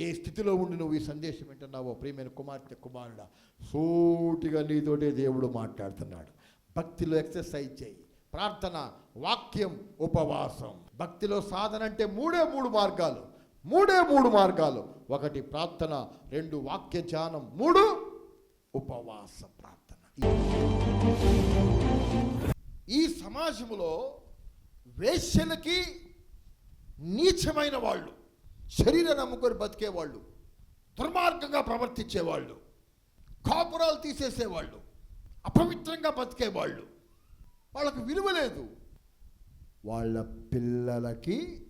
ఏ స్థితిలో ఉండి నువ్వు ఈ సందేశం వింటున్నావో ప్రియమైన కుమార్తె కుమారుడా సూటిగా నీతోటే దేవుడు మాట్లాడుతున్నాడు. భక్తిలో ఎక్సర్సైజ్ చేయి. ప్రార్థన వాక్యం ఉపవాసం. భక్తిలో సాధన అంటే మూడే మూడు మార్గాలు. మూడే మూడు మార్గాలు. ఒకటి ప్రార్థన రెండు వాక్య ధ్యానం మూడు ఉపవాస ప్రార్థన. ఈ సమాజంలో వేశ్యలకి నీచమైన వాళ్ళు. శరీర నమ్ముకొని బతికేవాళ్ళు దుర్మార్గంగా ప్రవర్తించేవాళ్ళు కాపురాలు తీసేసేవాళ్ళు అపవిత్రంగా బతికేవాళ్ళు. వాళ్ళకు విలువ లేదు. వాళ్ళ పిల్లలకి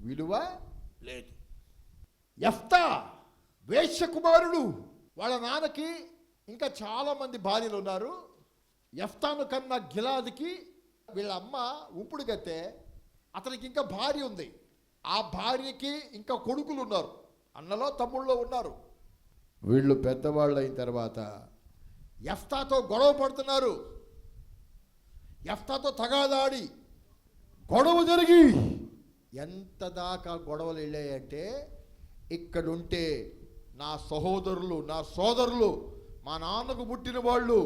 విలువ లేదు. ఎఫ్తా వేశ్య కుమారుడు వాళ్ళ నాన్నకి ఇంకా చాలామంది భార్యలు ఉన్నారు. ఎఫ్తాను కన్నా గిలాదికి వీళ్ళ అమ్మ ఉంపుడు అతనికి ఇంకా భార్య ఉంది. ఆ భార్యకి ఇంకా కొడుకులు ఉన్నారు అన్నలో తమ్ముళ్ళలో ఉన్నారు. వీళ్ళు పెద్దవాళ్ళు అయిన తర్వాత ఎఫ్తాతో గొడవ పడుతున్నారు. ఎఫ్తాతో తగాదాడి. గొడవ జరిగి ఎంత దాకా గొడవలు వెళ్ళాయంటే ఇక్కడుంటే నా సహోదరులు నా సోదరులు మా నాన్నకు పుట్టిన వాళ్ళు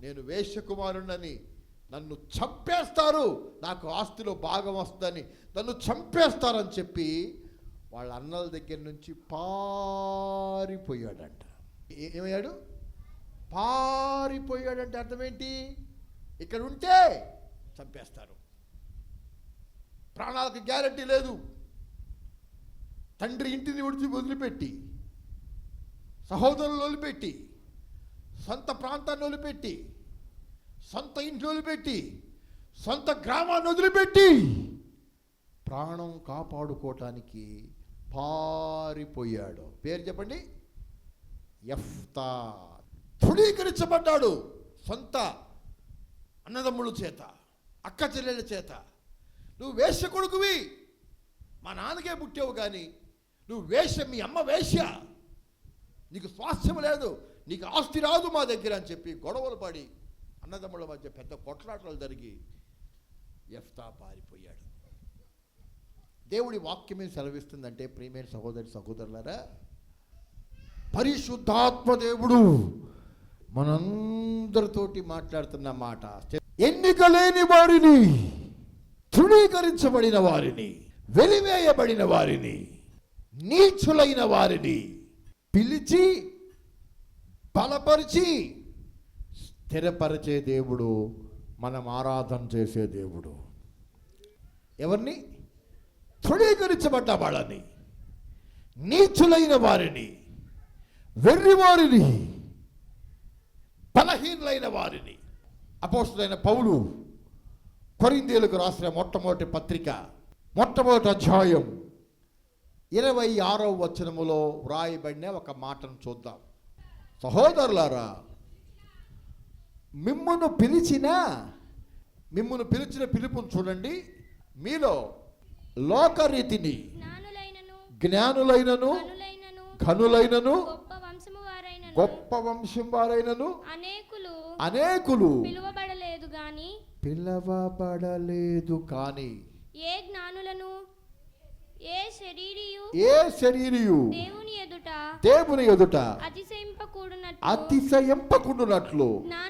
నేను వేశ్యకుమారుణ్ణని నన్ను చంపేస్తారు నాకు ఆస్తిలో భాగం వస్తుందని నన్ను చంపేస్తారని చెప్పి వాళ్ళ అన్నల దగ్గర నుంచి పారిపోయాడంట. ఏమయ్యాడు? పారిపోయాడంటే అర్థం ఏంటి ఇక్కడ ఉంటే చంపేస్తారు. ప్రాణాలకు గ్యారంటీ లేదు. తండ్రి ఇంటిని విడిచి వదిలిపెట్టి సహోదరులు వదిలిపెట్టి సొంత ప్రాంతాన్ని వదిలిపెట్టి సొంత ఇంట్లో వదిలిపెట్టి సొంత గ్రామాన్ని వదిలిపెట్టి ప్రాణం కాపాడుకోవటానికి పారిపోయాడు. పేరు చెప్పండి? ఎఫ్తా ధృడీకరించబడ్డాడు సొంత అన్నదమ్ముల చేత అక్క చెల్లెల చేత. నువ్వు వేశ్య కొడుకువి మా నాన్నకే పుట్టావు కానీ నువ్వు వేష మీ అమ్మ వేశ్య. నీకు స్వాస్థ్యం లేదు నీకు ఆస్తి రాదు మా దగ్గర అని చెప్పి గొడవలు పడి అన్నదమ్ముల మధ్య పెద్ద కొట్లాటలు జరిగి ఎఫ్తా పారిపోయాడు. దేవుడి వాక్యమే సెలవిస్తుందంటే ప్రియమైన సహోదరి సహోదరులారా పరిశుద్ధాత్మ దేవుడు మనందరితోటి మాట్లాడుతున్న మాట ఎన్నిక లేని వారిని తృణీకరించబడిన వారిని వెలివేయబడిన వారిని నీచులైన వారిని పిలిచి బలపరిచి స్థిరపరిచే దేవుడు మనం ఆరాధన చేసే దేవుడు. ఎవరిని? తృఢీకరించబడ్డ వాళ్ళని. నీచులైన వారిని. వెర్రివారిని. బలహీనులైన వారిని. అపోస్తులైన పౌలు కొరిందేలకు రాసిన మొట్టమొదటి పత్రిక మొట్టమొదటి అధ్యాయం ఇరవై ఆరవ వచనములో వ్రాయబడిన ఒక మాటను చూద్దాం. సహోదరులారా మిమ్మును పిలిచిన మిమ్మును పిలిచిన పిలుపును చూడండి. మీలో లోకరీతిని జ్ఞానులైనను జ్ఞానులైనను కనులైనను ఘనులైనను గొప్ప వంశం వారైనను అనేకులు అనేకులు పిలువబడలేదు గాని పిలవబడలేదు కానీ ఏ జ్ఞానులను ఏ శరీరియు ఏ శరీరియు దేవుని ఎదుట దేవుని ఎదుట అతిశయింపకూడునట్లు అతిశయింపకుండునట్లు జ్ఞానులను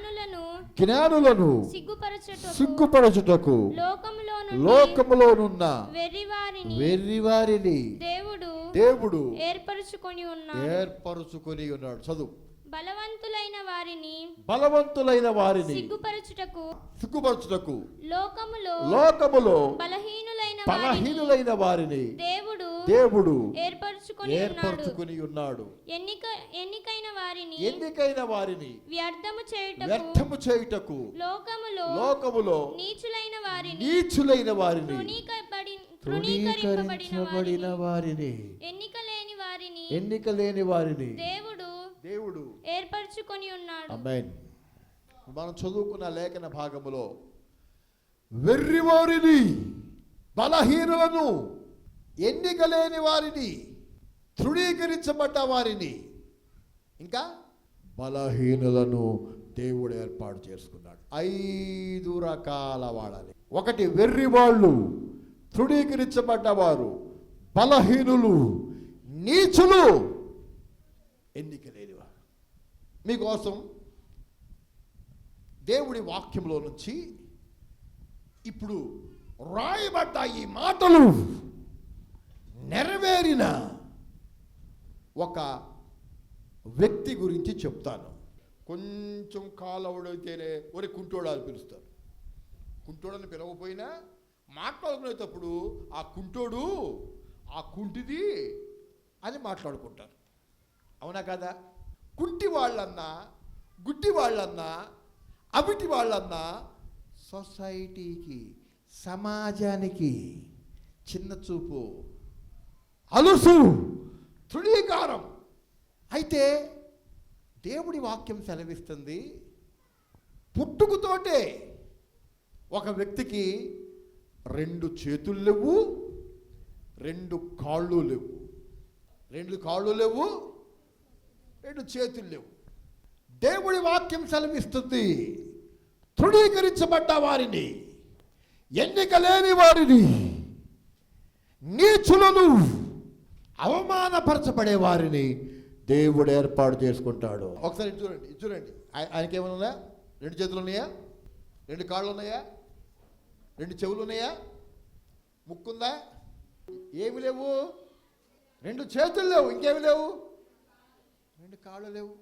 జ్ఞానులను సిగ్గుపరచుటకు సిగ్గుపరచుటకు లోకములో లోకములోనున్న వెర్రివారిని వెర్రివారిని దేవుడు దేవుడు ఏర్పరచుకొని ఉన్నాడు. ఏర్పరుచుకొని ఉన్నాడు. చదువు. బలవంతులైన వారిని బలవంతులైన వారిని సిగ్గుపరచుటకు సిగ్గుపరచుటకు లోకములో లోకములో బలహీనులైన వారిని బలహీనులైన వారిని దేవుడు దేవుడు ఏర్పరచుకొని ఉన్నాడు. ఏర్పరచుకుని ఉన్నాడు. ఎన్నిక ఎన్నికైన వారిని ఎన్నికైన వారిని వ్యర్థము చేయుటకు వ్యర్థము చేయుటకు లోకములో లోకములో నీచులైన వారిని నీచులైన వారిని తృణీకరింపబడిన తృణీకరించబడిన వారిని వారిని ఎన్నిక లేని వారిని ఎన్నిక లేని వారిని దేవుడు ఏర్పరచుకొని ఉన్నాడు. మనం చదువుకున్న లేఖన భాగములో వెర్రివారిని బలహీనులను ఎన్నిక లేని వారిని తృణీకరించబడ్డ వారిని ఇంకా బలహీనులను దేవుడు ఏర్పాటు చేసుకున్నాడు. ఐదు రకాల వాళ్ళని. ఒకటి వెర్రి వాళ్ళు తృణీకరించబడ్డవారు బలహీనులు నీచులు ఎన్నిక మీకోసం దేవుడి వాక్యంలో నుంచి ఇప్పుడు రాయబడ్డ ఈ మాటలు. నెరవేరిన ఒక వ్యక్తి గురించి చెప్తాను. కొంచెం కాలవడైతేనే ఒరే కుంటోడు అని పిలుస్తారు. కుంటోడని పిలవకపోయినా మాట్లాడుకునేటప్పుడు ఆ కుంటోడు ఆ కుంటిది అని మాట్లాడుకుంటారు. అవునా కదా? కుంటి వాళ్ళన్నా గుడ్డి వాళ్ళన్నా అవిటి వాళ్ళన్నా సొసైటీకి సమాజానికి చిన్న చూపు అలుసు తృణీకారం. అయితే దేవుడి వాక్యం సెలవిస్తుంది పుట్టుకతోటే ఒక వ్యక్తికి రెండు చేతులు లేవు రెండు కాళ్ళు లేవు. రెండు కాళ్ళు లేవు రెండు చేతులు లేవు. దేవుడి వాక్యం సెలవిస్తుంది. తృణీకరించబడ్డ వారిని ఎన్నిక లేని వారిని నీచులను అవమానపరచబడే వారిని దేవుడు ఏర్పాటు చేసుకుంటాడు. ఒకసారి చూడండి చూడండి. ఆయనకి ఏమైనా ఉన్నాయా? రెండు చేతులు ఉన్నాయా? రెండు కాళ్ళు ఉన్నాయా? రెండు చెవులు ఉన్నాయా? ముక్కుందా? ఏమి లేవు? రెండు చేతులు లేవు ఇంకేమి లేవు? రెండు కాళ్ళు లేవు.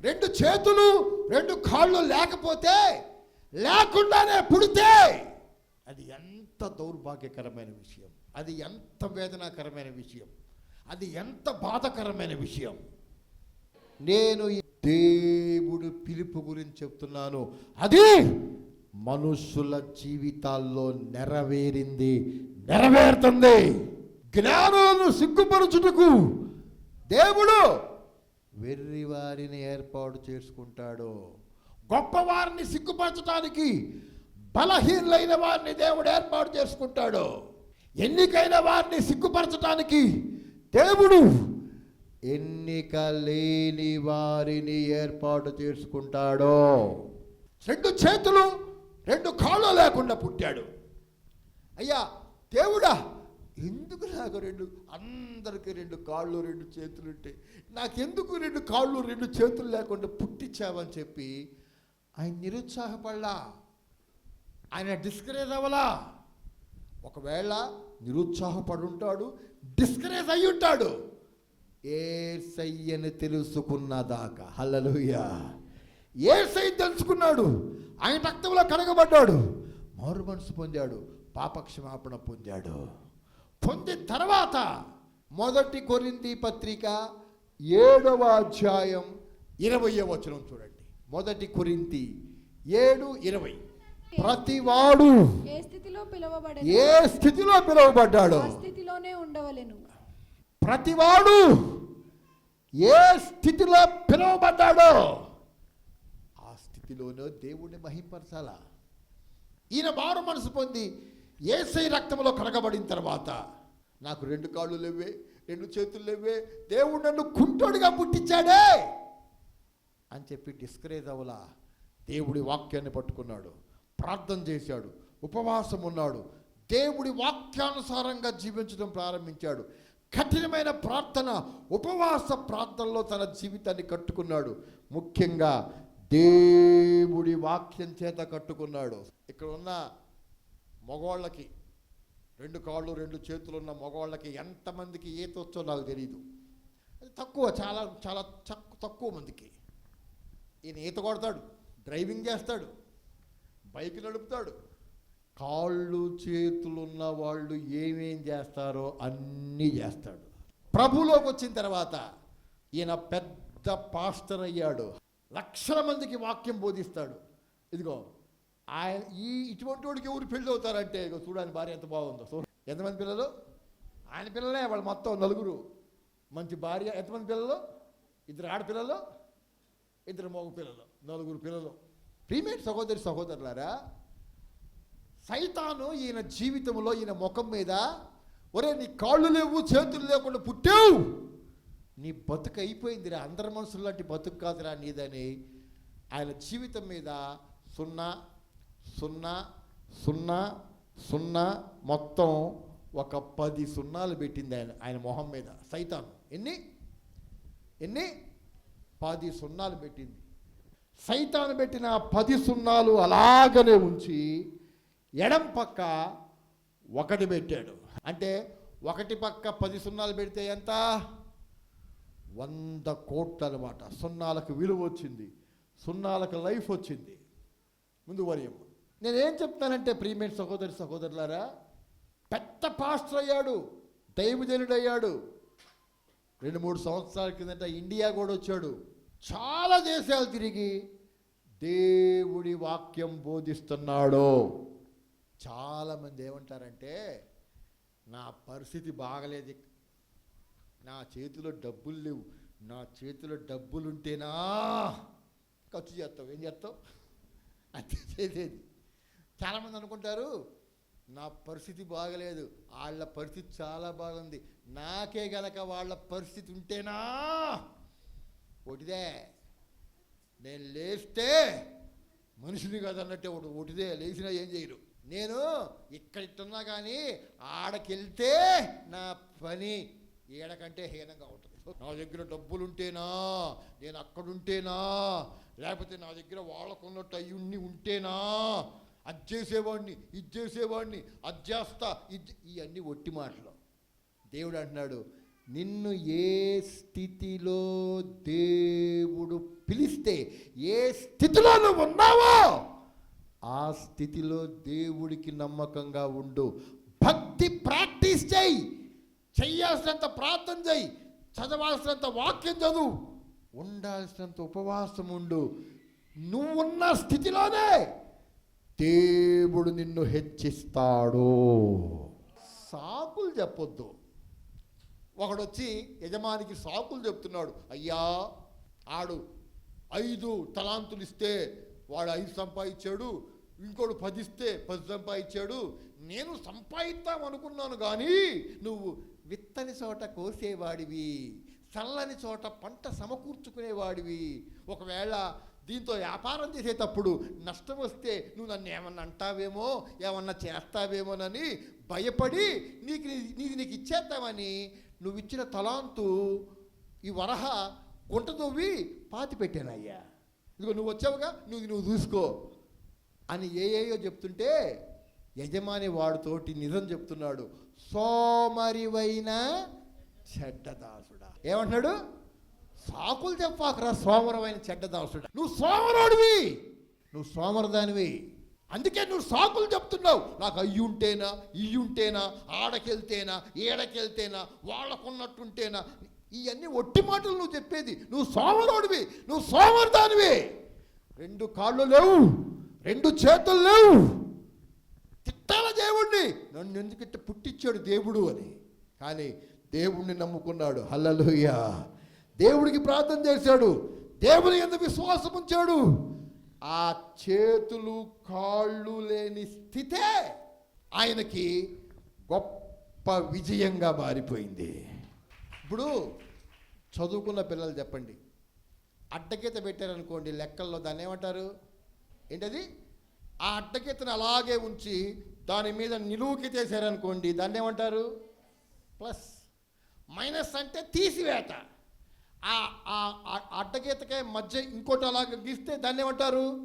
రెండు చేతులు రెండు కాళ్ళు లేకపోతే లేకుండానే పుడితే అది ఎంత దౌర్భాగ్యకరమైన విషయం. అది ఎంత వేదనాకరమైన విషయం. అది ఎంత బాధకరమైన విషయం. నేను ఈ దేవుడు పిలుపు గురించి చెప్తున్నాను. అది మనుషుల జీవితాల్లో నెరవేరింది నెరవేరుతుంది. జ్ఞానాలను సిగ్గుపరచుటకు దేవుడు వెర్రి వారిని ఏర్పాటు చేసుకుంటాడు. గొప్పవారిని సిగ్గుపరచడానికి బలహీనులైన వారిని దేవుడు ఏర్పాటు చేసుకుంటాడు. ఎన్నికైన వారిని సిగ్గుపరచడానికి దేవుడు ఎన్నిక లేని వారిని ఏర్పాటు చేసుకుంటాడు. రెండు చేతులు రెండు కాళ్ళు లేకుండా పుట్టాడు. అయ్యా దేవుడా ఎందుకు నాకు రెండు? అందరికీ రెండు కాళ్ళు రెండు చేతులు ఉంటే. నాకెందుకు రెండు కాళ్ళు రెండు చేతులు లేకుండా పుట్టించావని చెప్పి ఆయన నిరుత్సాహపడలా. ఆయన డిస్కరేజ్ అవ్వలా. ఒకవేళ నిరుత్సాహపడి ఉంటాడు డిస్కరేజ్ అయి ఉంటాడు. ఏ సయ్యని తెలుసుకున్నదాకా. హల్లలుయా. ఏ సై తెలుసుకున్నాడు. ఆయన రక్తంలో కడగబడ్డాడు. మారు మనసు పొందాడు. పాపక్షమాపణ పొందాడు. పొందిన తర్వాత మొదటి కొరింది పత్రిక ఏడవ అధ్యాయం ఇరవయో వచనం చూడండి. మొదటి కొరింతి ఏడు ఇరవై. ప్రతివాడు ఏ స్థితిలో పిలువబడే ఏ స్థితిలో పిలువబడ్డాడో? ఆ స్థితిలోనే ఉండవలెను. ప్రతివాడు ఏ స్థితిలో పిలువబడ్డాడో? ఆ స్థితిలోనో దేవుణ్ణి మహింపరచాలా? ఈయన మారు మనసు పొంది ఏసై రక్తంలో కడగబడిన తర్వాత నాకు రెండు కాళ్ళు లేవే రెండు చేతులు లేవే దేవుడు నన్ను కుంటోడిగా పుట్టించాడే అని చెప్పి డిస్కరేజ్ అవలా దేవుడి వాక్యాన్ని పట్టుకున్నాడు ప్రార్థన చేశాడు ఉపవాసం ఉన్నాడు దేవుడి వాక్యానుసారంగా జీవించడం ప్రారంభించాడు కఠినమైన ప్రార్థన ఉపవాస ప్రార్థనలో తన జీవితాన్ని కట్టుకున్నాడు ముఖ్యంగా దేవుడి వాక్యం చేత కట్టుకున్నాడు. ఇక్కడ ఉన్న మగవాళ్ళకి రెండు కాళ్ళు రెండు చేతులు ఉన్న మగవాళ్ళకి ఎంతమందికి ఈత వచ్చో నాకు తెలియదు అది తక్కువ చాలా చాలా తక్కువ మందికి. ఈయన ఈత కొడతాడు డ్రైవింగ్ చేస్తాడు బైక్ నడుపుతాడు. కాళ్ళు చేతులు ఉన్న వాళ్ళు ఏమేం చేస్తారో అన్నీ చేస్తాడు. ప్రభులోకి వచ్చిన తర్వాత ఈయన పెద్ద పాస్టర్ అయ్యాడు. లక్షల మందికి వాక్యం బోధిస్తాడు. ఇదిగో ఆయన ఈ ఇటువంటి వాడికి ఎవరు పెళ్ళి అవుతారంటే చూడని భార్య ఎంత బాగుందో. చూడు ఎంతమంది పిల్లలు? ఆయన పిల్లలే వాళ్ళు మొత్తం నలుగురు. మంచి భార్య ఎంతమంది పిల్లలు? ఇద్దరు ఆడపిల్లలు ఇద్దరు మగ పిల్లలు నలుగురు పిల్లలు. ప్రీమేట్ సహోదరి సహోదరులారా సైతాను ఈయన జీవితంలో ఈయన ముఖం మీద ఒరే నీ కాళ్ళు లేవు చేతులు లేకుండా పుట్టావు. నీ బతుకు అయిపోయిందిరా అందరి మనుషులు లాంటి బతుకు కాదురా నీదని ఆయన జీవితం మీద సున్నా సున్నా సున్నా సున్నా మొత్తం ఒక పది సున్నాలు పెట్టింది ఆయన ఆయన మొహం మీద సైతాన్. ఎన్ని? ఎన్ని? పది సున్నాలు పెట్టింది. సైతాన్ పెట్టిన పది సున్నాలు అలాగనే ఉంచి ఎడం పక్క ఒకటి పెట్టాడు. అంటే ఒకటి పక్క పది సున్నాలు పెడితే ఎంత? వంద కోట్లు అనమాట సున్నాలకు విలువ వచ్చింది. సున్నాలకు లైఫ్ వచ్చింది. ముందు వరియమ్మ నేనేం చెప్తానంటే ప్రియమైన సహోదరి సహోదరులారా పెద్ద పాస్టర్ అయ్యాడు దైవజనుడు అయ్యాడు రెండు మూడు సంవత్సరాల కిందట ఇండియా కూడా వచ్చాడు. చాలా దేశాలు తిరిగి దేవుడి వాక్యం బోధిస్తున్నాడు. చాలామంది ఏమంటారంటే నా పరిస్థితి బాగలేదు. నా చేతిలో డబ్బులు లేవు. నా చేతిలో డబ్బులు ఉంటేనా ఖర్చు చేస్తావు. ఏం చేస్తావు? అంతే చేసేది చాలామంది అనుకుంటారు నా పరిస్థితి బాగలేదు వాళ్ళ పరిస్థితి చాలా బాగుంది నాకే గనక వాళ్ళ పరిస్థితి ఉంటేనా? ఒకటిదే నేను లేస్తే మనిషిని కాదన్నట్టే ఒకటి ఒకటిదే లేచినా ఏం చేయరు. నేను ఇక్కడ ఇట్టున్నా కానీ ఆడకెళ్తే నా పని ఏడకంటే హీనంగా ఉంటుంది. నా దగ్గర డబ్బులు ఉంటేనా నేను అక్కడుంటేనా? లేకపోతే నా దగ్గర వాళ్ళకున్నట్టు అయ్యుణ్ణి ఉంటేనా? అది చేసేవాడిని ఇది చేసేవాడిని అది చేస్తా ఇది ఇవన్నీ ఒట్టి మాటలు. దేవుడు అంటున్నాడు నిన్ను ఏ స్థితిలో దేవుడు పిలిస్తే ఏ స్థితిలో నువ్వు ఉన్నావో ఆ స్థితిలో దేవుడికి నమ్మకంగా ఉండు. భక్తి ప్రాక్టీస్ చేయి చెయ్యాల్సినంత ప్రార్థన చేయి చదవాల్సినంత వాక్యం చదువు ఉండాల్సినంత ఉపవాసం ఉండు. నువ్వున్న స్థితిలోనే దేవుడు నిన్ను హెచ్చిస్తాడు. సాకులు చెప్పొద్దు. ఒకడొచ్చి యజమానికి సాకులు చెప్తున్నాడు. అయ్యా ఆడు ఐదు తలాంతులు ఇస్తే వాడు ఐదు సంపాదించాడు ఇంకోడు పది ఇస్తే పది సంపాదించాడు. నేను సంపాదిద్దాం అనుకున్నాను కానీ నువ్వు విత్తని చోట కోసేవాడివి చల్లని చోట పంట సమకూర్చుకునేవాడివి. ఒకవేళ దీంతో వ్యాపారం చేసేటప్పుడు నష్టం వస్తే నువ్వు నన్ను ఏమన్నా అంటావేమో ఏమన్నా చేస్తావేమోనని భయపడి నీకు నీకు నీకు ఇచ్చేద్దామని నువ్వు ఇచ్చిన తలాంతు ఈ వరహ గుంట తవ్వి పాతి పెట్టానయ్యా. ఇదిగో నువ్వు వచ్చావుగా నువ్వు నువ్వు చూసుకో అని ఏ ఏయో చెప్తుంటే యజమాని వాడితోటి నిజం చెప్తున్నాడు. సోమరివైన చెడ్డదాసుడా. ఏమంటున్నాడు? సాకులు చెప్పాకరా సోమరమైన చెడ్డదాసుడు నువ్వు సోమరుడివి నువ్వు సోమరదానివి. అందుకే నువ్వు సాకులు చెప్తున్నావు. నాకు అయ్యుంటేనా ఇయ్యుంటేనా ఆడకెళ్తేనా ఏడకెళ్తేనా వాళ్ళకున్నట్టుంటేనా ఇవన్నీ ఒట్టి మాటలు నువ్వు చెప్పేది. నువ్వు సోమరుడివి నువ్వు సోమరదానివి. రెండు కాళ్ళు లేవు రెండు చేతులు లేవు. తిట్టాల దేవుణ్ణి. నన్ను ఎందుకు ఇట్ట పుట్టించాడు దేవుడు అని. కానీ దేవుణ్ణి నమ్ముకున్నాడు. హల్లలుయ్యా దేవుడికి ప్రార్థన చేశాడు. దేవుని ఎందుకు విశ్వాసం ఉంచాడు. ఆ చేతులు కాళ్ళు లేని స్థితే ఆయనకి గొప్ప విజయంగా మారిపోయింది. ఇప్పుడు చదువుకున్న పిల్లలు చెప్పండి. అడ్డగీత పెట్టారనుకోండి లెక్కల్లో దాన్ని ఏమంటారు? ఏంటది? ఆ అట్టగీతను అలాగే ఉంచి దాని మీద నిలువుకి చేశారనుకోండి దాన్ని ఏమంటారు? ప్లస్ మైనస్ అంటే తీసివేత. ఆ ఆ- అడ్డగీతకే మధ్య ఇంకోటి అలాగ గీస్తే దాన్ని ఏమంటారు?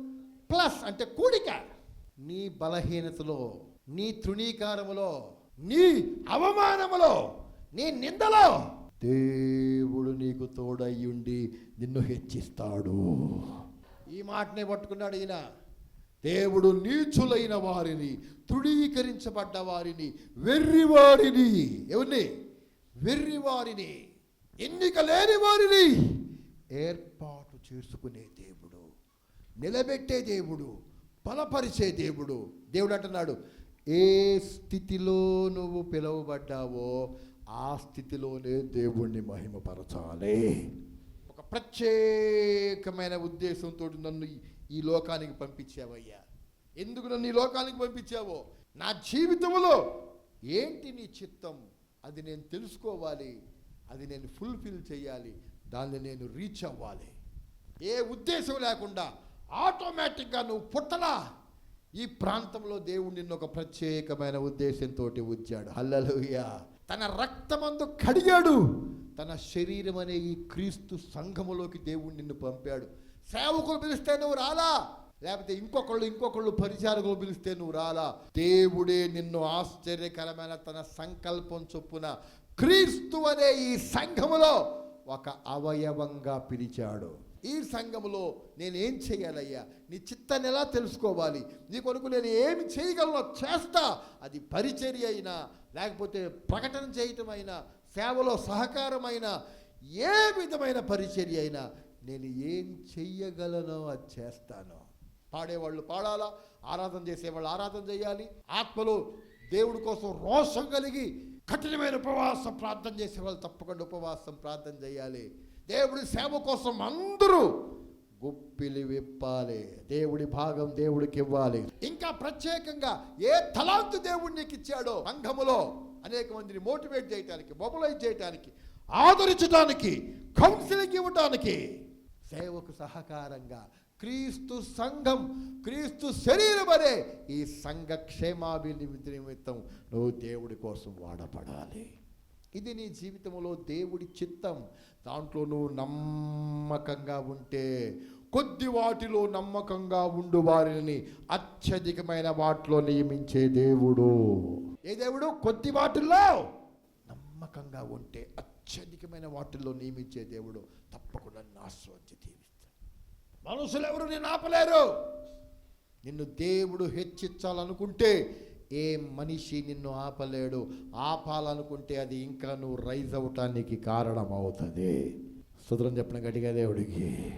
ప్లస్ అంటే కూడిక. నీ బలహీనతలో నీ తృణీకారములో నీ అవమానములో నీ నిందలో దేవుడు నీకు తోడయ్యుండి నిన్ను హెచ్చిస్తాడు. ఈ మాటనే పట్టుకున్నాడు ఈయన. దేవుడు నీచులైన వారిని తృణీకరించబడ్డ వారిని వెర్రివారిని. ఎవరిని వెర్రివారిని. ఎన్నిక లేని వారిని ఏర్పాటు చేసుకునే దేవుడు నిలబెట్టే దేవుడు బలపరిచే దేవుడు. దేవుడు అంటున్నాడు ఏ స్థితిలో నువ్వు పిలువబడ్డావో ఆ స్థితిలోనే దేవుణ్ణి మహిమపరచాలి. ఒక ప్రత్యేకమైన ఉద్దేశంతో నన్ను ఈ- లోకానికి పంపించావయ్యా. ఎందుకు నన్ను ఈ లోకానికి పంపించావో? నా జీవితంలో ఏంటి నీ చిత్తం? అది నేను తెలుసుకోవాలి. అది నేను ఫుల్ఫిల్ చేయాలి. దాన్ని నేను రీచ్ అవ్వాలి. ఏ ఉద్దేశం లేకుండా ఆటోమేటిక్గా నువ్వు పుట్టలా. ఈ ప్రాంతంలో దేవుడు నిన్ను ఒక ప్రత్యేకమైన ఉద్దేశంతో ఉంచాడు. హల్లెలూయా. తన రక్తమందు కడిగాడు. తన శరీరం అనే ఈ క్రీస్తు సంఘములోకి దేవుడు నిన్ను పంపాడు. సేవకులు పిలిస్తే నువ్వు రాలా? లేకపోతే ఇంకొకళ్ళు ఇంకొకళ్ళు పరిచారకులు పిలిస్తే నువ్వు రాలా? దేవుడే నిన్ను ఆశ్చర్యకరమైన తన సంకల్పం చొప్పున క్రీస్తు అనే ఈ సంఘములో ఒక అవయవంగా పిలిచాడు. ఈ సంఘములో నేను ఏం చేయాలయ్యా? నీ చిత్తాన్ని ఎలా తెలుసుకోవాలి? నీ కొరకు నేను ఏమి చేయగలనో? చేస్తా. అది పరిచర్య అయినా లేకపోతే ప్రకటన చేయటమైనా సేవలో సహకారమైన ఏ విధమైన పరిచర్య అయినా నేను ఏం చెయ్యగలనో అది చేస్తాను. పాడేవాళ్ళు పాడాలా? ఆరాధన చేసేవాళ్ళు ఆరాధన చేయాలి. ఆత్మలో దేవుడి కోసం రోషం కలిగి కఠినమైన ఉపవాసం ప్రార్థన చేసే వాళ్ళు తప్పకుండా ఉపవాసం ప్రార్థన చేయాలి. దేవుడి సేవ కోసం అందరూ గుప్పిలి విప్పాలి. దేవుడి భాగం దేవుడికి ఇవ్వాలి. ఇంకా ప్రత్యేకంగా ఏ తలాంతు దేవుడు నీకు ఇచ్చాడో సంఘములో అనేక మందిని మోటివేట్ చేయటానికి మొబలైజ్ చేయటానికి ఆదరించడానికి కౌన్సిలింగ్ ఇవ్వటానికి సేవకు సహకారంగా క్రీస్తు సంఘం క్రీస్తు శరీరం అనే ఈ సంఘ క్షేమాభివృద్ధి నిమిత్తం నువ్వు దేవుడి కోసం వాడపడాలి. ఇది నీ జీవితంలో దేవుడి చిత్తం. దాంట్లో నువ్వు నమ్మకంగా ఉంటే కొద్ది వాటిలో నమ్మకంగా ఉండు వారిని అత్యధికమైన వాటిలో నియమించే దేవుడు. ఏ దేవుడు? కొద్ది వాటిల్లో నమ్మకంగా ఉంటే అత్యధికమైన వాటిల్లో నియమించే దేవుడు తప్పకుండా నిన్ను దేవి మనుషులు ఎవరు నేను ఆపలేరు నిన్ను దేవుడు హెచ్చించాలనుకుంటే ఏ మనిషి నిన్ను ఆపలేడు. ఆపాలనుకుంటే అది ఇంకా నువ్వు రైజ్ అవటానికి కారణం అవుతుంది సుదరం చెప్పిన గట్టిగా దేవుడికి.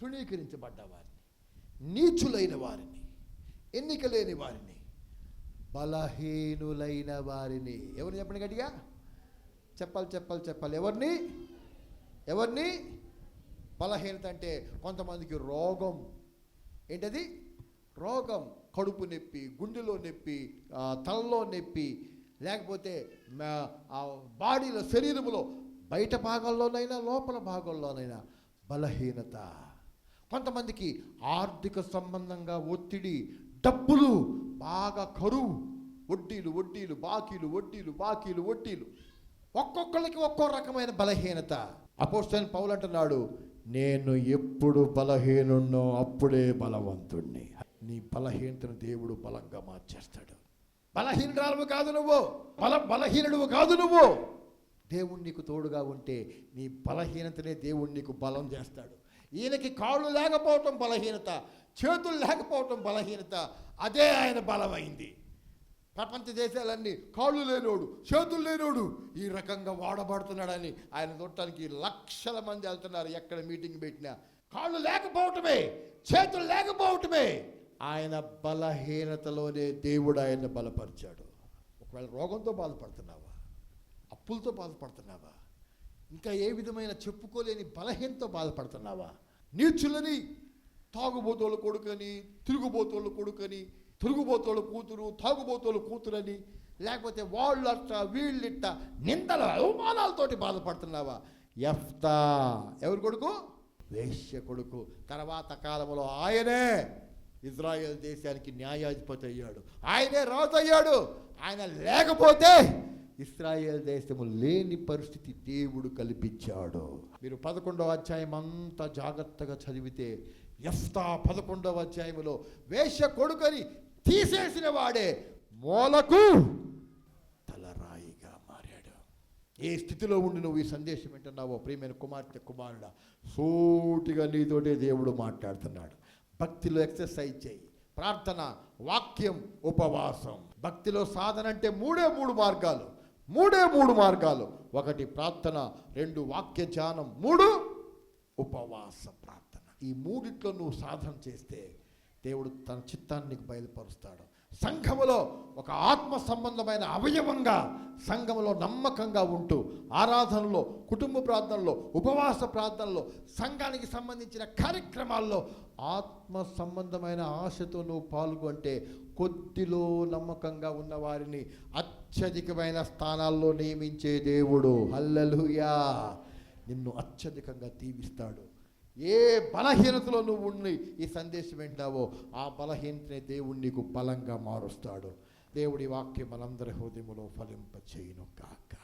తృణీకరించబడ్డ వారిని నీచులైన వారిని ఎన్నిక లేని వారిని బలహీనులైన వారిని. ఎవరు చెప్పండి గట్టిగా? చెప్పాలి చెప్పాలి చెప్పాలి. ఎవరిని? ఎవరిని? బలహీనత అంటే కొంతమందికి రోగం. ఏంటది? రోగం. కడుపు నొప్పి గుండెలో నొప్పి తలలో నొప్పి లేకపోతే బాడీలో శరీరంలో బయట భాగంలోనైనా లోపల భాగంలోనైనా బలహీనత. కొంతమందికి ఆర్థిక సంబంధంగా ఒత్తిడి డబ్బులు బాగా కరువు. వడ్డీలు వడ్డీలు బాకీలు వడ్డీలు బాకీలు వడ్డీలు. ఒక్కొక్కరికి ఒక్కో రకమైన బలహీనత. అపోస్తైన పౌలు అంటున్నాడు నేను ఎప్పుడు బలహీనున్నో అప్పుడే బలవంతుణ్ణి. నీ బలహీనతను దేవుడు బలంగా మార్చేస్తాడు. బలహీనరాలు కాదు నువ్వు. బల బలహీనుడు కాదు నువ్వు. దేవుడు నీకు తోడుగా ఉంటే నీ బలహీనతనే దేవుడు నీకు బలం చేస్తాడు. ఈయనకి కాళ్ళు లేకపోవటం బలహీనత చేతులు లేకపోవటం బలహీనత అదే ఆయన బలమైంది. ప్రపంచ దేశాలన్నీ కాళ్ళు లేనోడు చేతులు లేనోడు ఈ రకంగా వాడబడుతున్నాడని ఆయన చూడటానికి లక్షల మంది వెళ్తున్నారు. ఎక్కడ మీటింగ్ పెట్టినా కాళ్ళు లేకపోవటమే చేతులు లేకపోవటమే. ఆయన బలహీనతలోనే దేవుడు ఆయన బలపరిచాడు. ఒకవేళ రోగంతో బాధపడుతున్నావా అప్పులతో బాధపడుతున్నావా ఇంకా ఏ విధమైన చెప్పుకోలేని బలహీనతో బాధపడుతున్నావా నీచులని తాగుబోతోళ్ళ కొడుకని తిరుగుబోతోళ్ళ కొడుకని తిరుగుబోతోళ్ళ కూతురు తాగుబోతోళ్ళ కూతురని లేకపోతే వాళ్ళట్ట వీళ్ళిట్ట నిందల అవమానాలతోటి బాధపడుతున్నావా? ఎఫ్తా ఎవరి కొడుకు? వేశ్య కొడుకు. తర్వాత కాలంలో ఆయనే ఇజ్రాయెల్ దేశానికి న్యాయాధిపతి అయ్యాడు. ఆయనే రాజు అయ్యాడు. ఆయన లేకపోతే ఇస్రాయేల్ దేశము లేని పరిస్థితి దేవుడు కల్పించాడు. మీరు పదకొండవ అధ్యాయం అంతా జాగ్రత్తగా చదివితే ఎఫ్తా పదకొండవ అధ్యాయంలో వేష కొడుకని తీసేసిన వాడే మూలకు తలరాయిగా మారాడు. ఏ స్థితిలో ఉండి నువ్వు ఈ సందేశం వింటున్నావో ప్రియమైన కుమార్తె కుమారుడా సూటిగా నీతోటే దేవుడు మాట్లాడుతున్నాడు. భక్తిలో ఎక్సర్సైజ్ చేయి. ప్రార్థన వాక్యం ఉపవాసం. భక్తిలో సాధన అంటే మూడే మూడు మార్గాలు. మూడే మూడు మార్గాలు. ఒకటి ప్రార్థన రెండు వాక్య ధ్యానం మూడు ఉపవాస ప్రార్థన. ఈ మూడిట్లో నువ్వు సాధన చేస్తే దేవుడు తన చిత్తాన్ని నీకు బయలుపరుస్తాడు. సంఘములో ఒక ఆత్మ సంబంధమైన అవయవంగా సంఘములో నమ్మకంగా ఉంటూ ఆరాధనలో కుటుంబ ప్రార్థనలో ఉపవాస ప్రార్థనలో సంఘానికి సంబంధించిన కార్యక్రమాల్లో ఆత్మ సంబంధమైన ఆశతో నువ్వు పాల్గొంటే కొద్దిలో నమ్మకంగా ఉన్న వారిని అత్యధికమైన స్థానాల్లో నియమించే దేవుడు. హల్లలుయా. నిన్ను అత్యధికంగా దీవిస్తాడు. ఏ బలహీనతలో నువ్వు ఉండి ఈ సందేశం వింటావో ఆ బలహీనతనే దేవుడు నీకు బలంగా మారుస్తాడు. దేవుడి వాక్యం మనందరి హృదయములో ఫలింప చేయను కాక